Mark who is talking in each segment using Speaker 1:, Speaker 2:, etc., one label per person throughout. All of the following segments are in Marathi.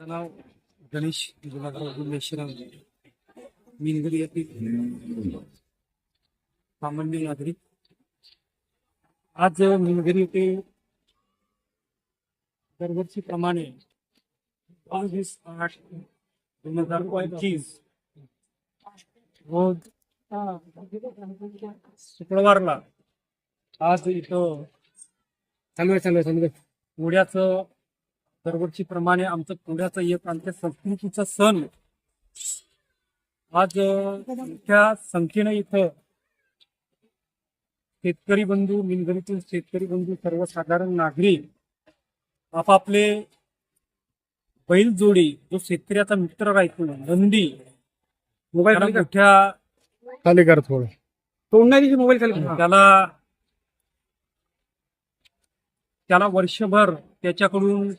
Speaker 1: माझं नाव गणेश मेश्राम मिनगरी येथील सामान्य नागरिक. आज मिनगरी येथे दरवर्षीप्रमाणे बावीस आठ दोन हजार पंचवीस रोज शुक्रवारला आज इथं चालू आहे चालू आहे चालू आहे. पोळ्याचं दरवर्षीप्रमाणे आमचं पुण्याचं एक आमच्या संस्कृतीचा सण आज मोठ्या संख्येनं इथं शेतकरी बंधू मिनगरीतील शेतकरी बंधू सर्वसाधारण नागरिक आपापले बैल जोडी जो शेतकऱ्याचा मित्र राहतो नंदी मोबाईल मोठ्या
Speaker 2: खाली कर थोडं.
Speaker 1: तोडणारी मोबाईल त्याला त्याला वर्षभर त्याच्याकडून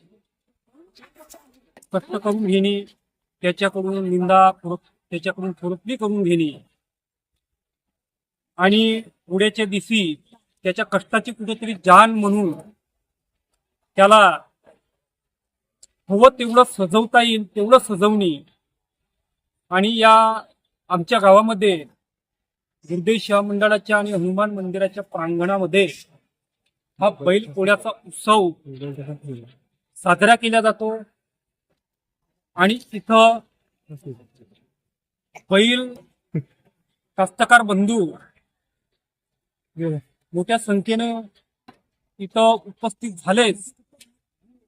Speaker 1: कष्ट करून घेणे त्याच्याकडून निंदा त्याच्याकडून थोरपणी करून घेणे. आणि पुढ्याच्या दिवशी त्याच्या कष्टाची कुठेतरी जाण म्हणून त्याला हवं तेवढं सजवता येईल तेवढं सजवणे. आणि या आमच्या गावामध्ये दुर्देव शिवा मंडळाच्या आणि हनुमान मंदिराच्या प्रांगणामध्ये हा बैल पोळ्याचा उत्सव साजरा केला जातो. आणि तिथं बैल कास्तकार बंधू मोठ्या संख्येनं इथं उपस्थित झालेच.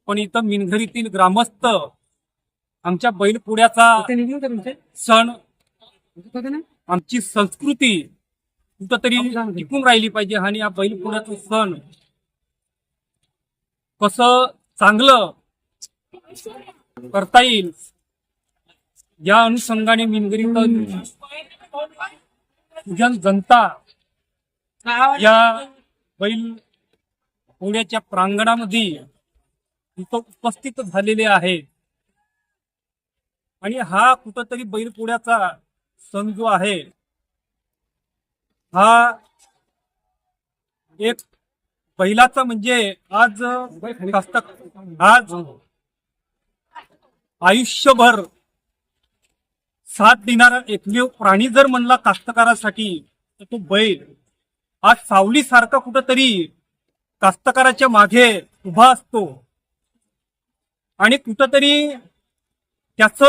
Speaker 1: पण इथं मिनघरीतील ग्रामस्थ आमच्या बैल पोळ्याचा सण आमची संस्कृती कुठंतरी टिकून राहिली पाहिजे आणि या बैलपोळ्याचं सण. कसं चांगलं करता येईल. या अनुषंगाने मिनगरी पूजन जनता या बैल पोळ्याच्या प्रांगणामध्ये इथं उपस्थित झालेले आहे. आणि हा कुठंतरी बैलपोळ्याचा सण जो आहे हा एक पहिलाचा म्हणजे आज आज आयुष्यभर साथ देणारा एकमेव प्राणी जर म्हणला कास्तकारासाठी तर तो बैल. आज सावलीसारखा कुठंतरी कास्तकाराच्या मागे उभा असतो. आणि कुठंतरी त्याच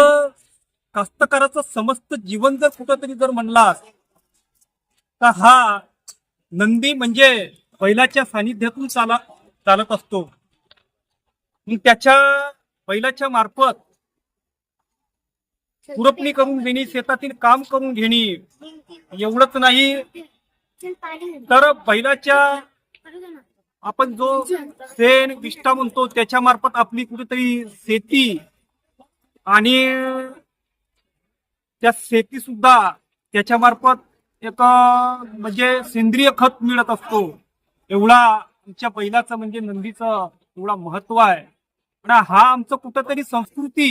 Speaker 1: कास्तकाराचं समस्त जीवन जर कुठंतरी जर म्हणलास तर हा नंदी म्हणजे बैलाच्या सानिध्यातून चाला चालत असतो. मग त्याच्या बैलाच्या मार्फत पुरपणी करून घेणे शेतातील काम करून घेणे एवढंच नाही. तर बैलाच्या आपण जो सेन विष्ठा म्हणतो त्याच्या मार्फत आपली कुठेतरी शेती आणि त्या शेती सुद्धा त्याच्या मार्फत एक म्हणजे सेंद्रिय खत मिळत असतो. एवढा आमच्या बैलाचं म्हणजे नंदीचं एवढा महत्त्व आहे. पण हा आमचं कुठंतरी संस्कृती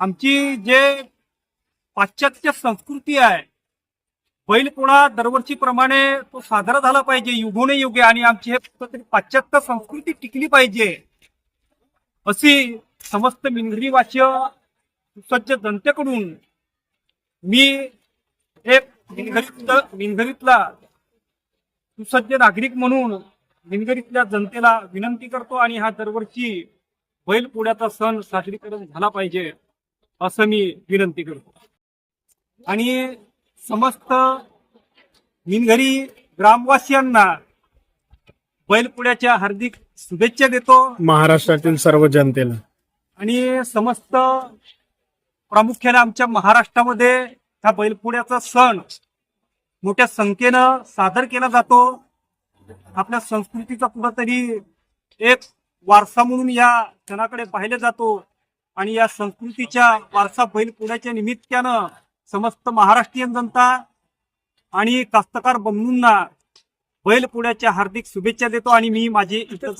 Speaker 1: आमची जे पाश्चात्य संस्कृती आहे बैलपोळा दरवर्षीप्रमाणे तो साजरा झाला पाहिजे युगोने युगे आणि आमची हे कुठंतरी पाश्चात्य संस्कृती टिकली पाहिजे अशी समस्त मिनगरी सुसज्ज जनतेकडून मी एक मिनघरीत मिनघरीतला सुसज्ज नागरिक म्हणून मिनगरीतल्या जनतेला विनंती करतो आणि हा दरवर्षी बैलपोळ्याचा सण साजरीकरण झाला पाहिजे. असं मी विनंती करतो. आणि समस्त मिनघरी ग्रामवासियांना बैलपोळ्याच्या हार्दिक शुभेच्छा देतो.
Speaker 2: महाराष्ट्रातील सर्व जनतेला.
Speaker 1: आणि समस्त प्रामुख्याने आमच्या महाराष्ट्रामध्ये हा बैलपोळ्याचा सण मोठ्या संख्येनं सादर केला जातो. आपल्या संस्कृतीचा कुठंतरी एक वारसा म्हणून या सणाकडे पाहिले जातो. आणि या संस्कृतीच्या वारसा बैलपोळ्याच्या निमित्तानं समस्त महाराष्ट्रीयन जनता आणि कास्तकार बंधूंना बैलपोळ्याच्या हार्दिक शुभेच्छा देतो आणि मी माझे इतर